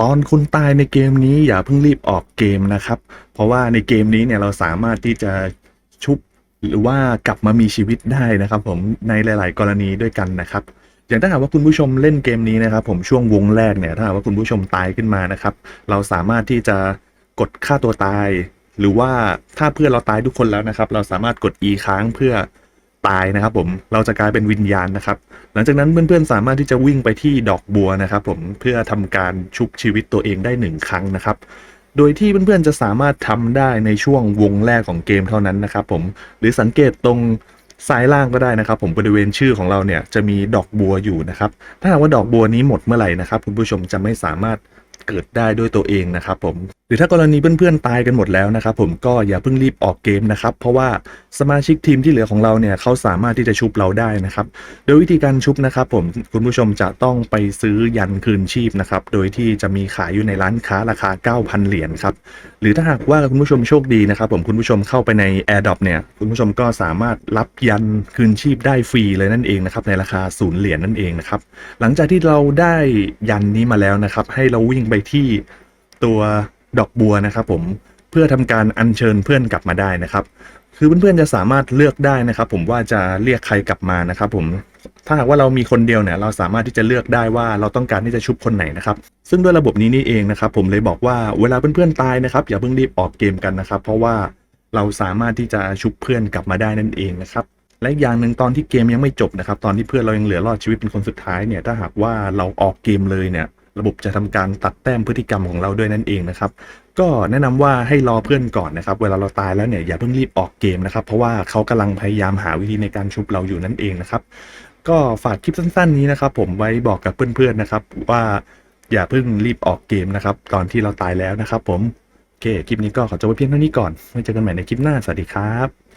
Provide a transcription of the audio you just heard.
ตอนคุณตายในเกมนี้อย่าเพิ่งรีบออกเกมนะครับ เพราะว่าในเกมนี้เนี่ยเราสามารถที่จะชุบหรือว่ากลับมามีชีวิตได้นะครับ ผมในหลาย ๆ กรณีด้วยกันนะครับ อย่างถ้าหากว่าคุณผู้ชมเล่นเกมนี้นะครับ ผมช่วงวงแรกเนี่ยถ้าหากว่าคุณผู้ชมตายขึ้นมานะครับ เราสามารถที่จะกดฆ่าตัวตาย หรือว่าถ้าเพื่อนเราตายทุกคนแล้วนะครับ เราสามารถกด E ค้างเพื่อ ตายนะครับผมเราจะกลายเป็นวิญญาณนะครับ หลังจากนั้นเพื่อนๆสามารถที่จะวิ่งไปที่ดอกบัวนะครับ ผมเพื่อทำการชุบชีวิตตัวเองได้หนึ่งครั้งนะครับ โดยที่เพื่อนๆจะสามารถทำได้ในช่วงวงแรกของเกมเท่านั้นนะครับ ผมหรือสังเกตตรงซ้ายล่างก็ได้นะครับ ผมบริเวณชื่อของเราเนี่ยจะมีดอกบัวอยู่นะครับ ถ้าหากว่าดอกบัวนี้หมดเมื่อไหร่นะครับ คุณผู้ชมจะไม่สามารถ เกิดได้ด้วยตัวเองนะครับผมหรือถ้ากรณีเพื่อนๆตายกันหมดแล้วนะครับผมก็อย่าเพิ่งรีบออกเกมนะครับเพราะว่าสมาชิกทีมที่เหลือของเราเนี่ยเขาสามารถที่จะชุบเราได้นะครับโดยวิธีการชุบนะครับผมคุณผู้ชมจะต้องไปซื้อยันคืนชีพนะครับโดยที่จะมีขายอยู่ในร้านค้าราคา 9,000 เหรียญครับหรือถ้าหากว่าคุณผู้ชมโชคดีนะครับผมคุณผู้ชมเข้าไปใน AirDrop เนี่ยคุณผู้ชมก็สามารถรับยันคืนชีพได้ฟรีเลยนั่นเองนะครับในราคาศูนย์เหรียญนั่นเองนะครับหลังจากที่เราได้ยันนี้มาแล้วนะครับให้เราวิ่งไปที่ตัวดอกบัวนะครับผมเพื่อทำการอัญเชิญเพื่อนกลับมาได้นะครับ คือเพื่อนๆจะสามารถเลือกได้นะครับ ผมว่าจะเรียกใครกลับมานะครับผมถ้าหากว่าเรามีคนเดียวเนี่ยเราสามารถที่จะเลือกได้ว่าเราต้องการที่จะชุบคนไหนนะครับ ซึ่งด้วยระบบนี้นี่เองนะครับ ผมเลยบอกว่าเวลาเพื่อนๆตายนะครับ อย่าเพิ่งรีบออกเกมกันนะครับ เพราะว่าเราสามารถที่จะชุบเพื่อนกลับมาได้นั่นเองนะครับและอีกอย่างหนึ่งตอนที่เกมยังไม่จบนะครับ ตอนที่เพื่อนเรายังเหลือรอดชีวิตเป็นคนสุดท้ายเนี่ยถ้าหากว่าเราออกเกมเลยเนี่ย ระบบจะทำการตัดแต้มพฤติกรรมของเราด้วยนั่นเองนะครับ ก็แนะนำว่าให้รอเพื่อนก่อนนะครับ เวลาเราตายแล้วเนี่ยอย่าเพิ่งรีบออกเกมนะครับ เพราะว่าเขากำลังพยายามหาวิธีในการชุบเราอยู่นั่นเองนะครับ ก็ฝากคลิปสั้น ๆ นี้นะครับ ผมไว้บอกกับเพื่อนๆนะครับ ว่าอย่าเพิ่งรีบออกเกมนะครับ ตอนที่เราตายแล้วนะครับ ผมโอเคคลิปนี้ก็ขอจบไว้เพียงเท่านี้ก่อนไว้เจอกันใหม่ในคลิปหน้าสวัสดีครับ